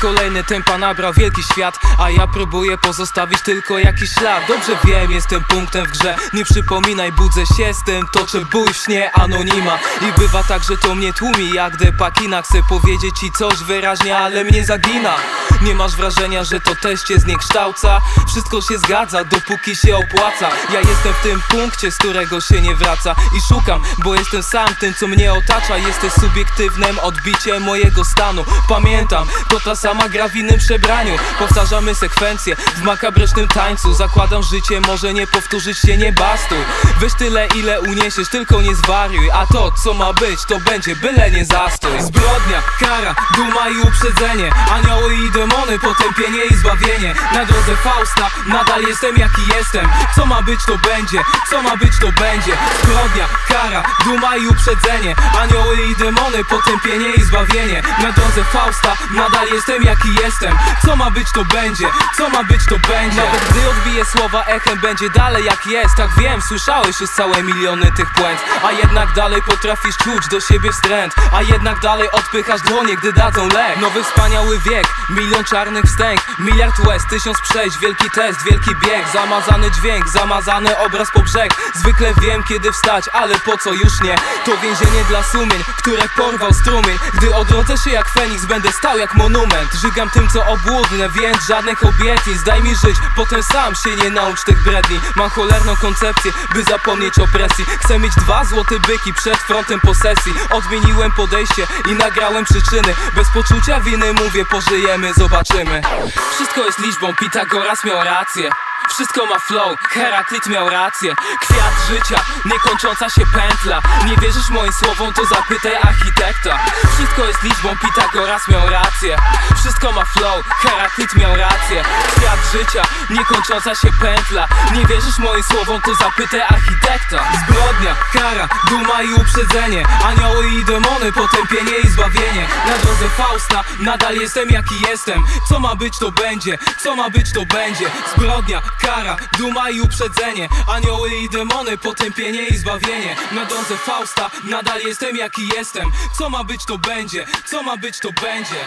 kolejny tempa nabrał wielki świat A ja próbuję pozostawić tylko jakiś ślad. Dobrze wiem, jestem punktem w grze Nie przypominaj, budzę się z tym Toczę bój w śnie anonima. I bywa tak, że to mnie tłumi Jak depakina Chcę powiedzieć ci coś wyraźnie, ale mnie zagina nie masz wrażenia, że to też cię zniekształca? Wszystko się zgadza, dopóki się opłaca. Ja jestem w tym punkcie, z którego się nie wraca. I szukam, bo jestem sam tym, co mnie otacza. Jesteś subiektywnym odbiciem mojego stanu. Pamiętam, to ta sama gra w innym przebraniu. Powtarzamy sekwencje w makabrycznym tańcu. Zakładam życie, może nie powtórzyć się, nie bastuj. Weź tyle, ile uniesiesz, tylko nie zwariuj. A to, co ma być, to będzie, byle nie zastój Zbrodnia, kara, duma i uprzedzenie. Anioły i demony, potępienie i zbawienie. Na drodze Fausta, nadal jestem jaki jestem. Co ma być, to będzie, co ma być, to będzie. Zbrodnia, kara, duma i uprzedzenie. Anioły i demony, potępienie i zbawienie. Na drodze Fausta, nadal jestem jaki jestem. Co ma być, to będzie, co ma być, to będzie. Nawet gdy odbije słowa echem, będzie dalej jak jest. Tak wiem, słyszałeś już całe miliony tych płęd A jednak dalej potrafisz czuć do siebie wstręt. A jednak dalej odpychasz dłonie, gdy dadzą lek Nowy wspaniały wiek, milion czarnych wstęg Miliard łez, tysiąc przejść, wielki test, wielki bieg Zamazany dźwięk, zamazany obraz po brzeg. Zwykle wiem kiedy wstać, ale po co już nie? To więzienie dla sumień, które porwał strumień. Gdy odrodzę się jak Feniks, będę stał jak monument. Żygam tym co obłudne, więc żadnych obietnic. Daj mi żyć, potem sam się nie naucz tych bredni. Mam cholerną koncepcję, by zapomnieć o presji. Chcę mieć dwa złote byki przed frontem posesji. Odmieniłem podejście i nagrałem przyczyny. Bez poczucia winy mówię, pożyjemy, zobaczymy. Wszystko jest liczbą, Pitagoras miał rację. Wszystko ma flow, Heraklit miał rację. Kwiat życia, niekończąca się pętla. Nie wierzysz moim słowom, to zapytaj architekta. Wszystko jest liczbą, Pitagoras miał rację. Wszystko ma flow, Heraklit miał rację. Kwiat życia, niekończąca się pętla. Nie wierzysz moim słowom, to zapytaj architekta Zbrodnia, kara, duma i uprzedzenie. Anioły i demony, potępienie i zbawienie. Na drodze Fausta, nadal jestem jaki jestem. Co ma być to będzie, co ma być to będzie. Zbrodnia, kara, duma i uprzedzenie. Anioły i demony, potępienie i zbawienie. Na drodze Fausta, nadal jestem jaki jestem. Co ma być to będzie, co ma być to będzie